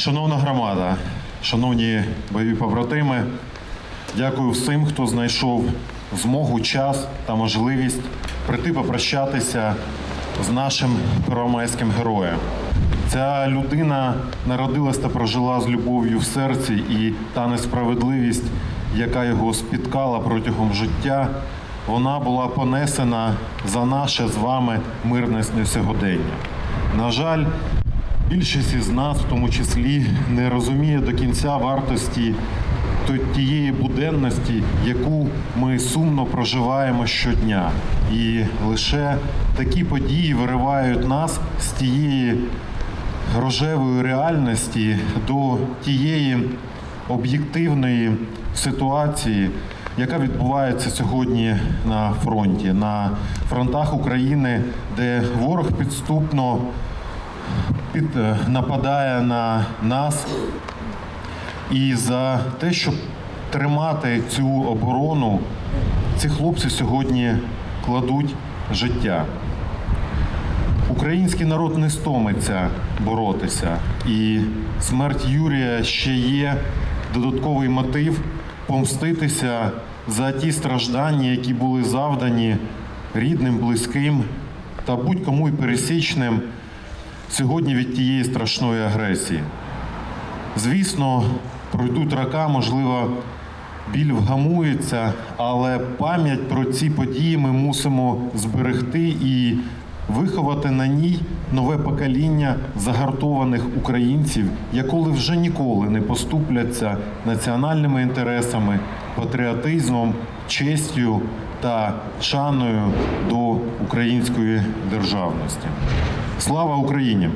Шановна громада, шановні бойові побратими, дякую всім, хто знайшов змогу, час та можливість прийти попрощатися з нашим первомайським героєм. Ця людина народилась та прожила з любов'ю в серці, і та несправедливість, яка його спіткала протягом життя, вона була понесена за наше з вами мирне сьогодення. На жаль, Більшість із нас, в тому числі, не розуміє до кінця вартості тієї буденності, яку ми сумно проживаємо щодня. І лише такі події виривають нас з тієї рожевої реальності до тієї об'єктивної ситуації, яка відбувається сьогодні на фронті, на фронтах України, де ворог підступно під, нападає на нас. І за те, щоб тримати цю оборону, ці хлопці сьогодні кладуть життя. Український народ не стомиться боротися, і смерть Юрія ще є додатковий мотив помститися за ті страждання, які були завдані рідним, близьким та будь-кому й пересічним сьогодні від тієї страшної агресії. Звісно, пройдуть роки, можливо, біль вгамується, але пам'ять про ці події ми мусимо зберегти і виховати на ній нове покоління загартованих українців, яколи вже ніколи не поступляться національними інтересами, патріотизмом, честю та шаною до української державності. Слава Україні!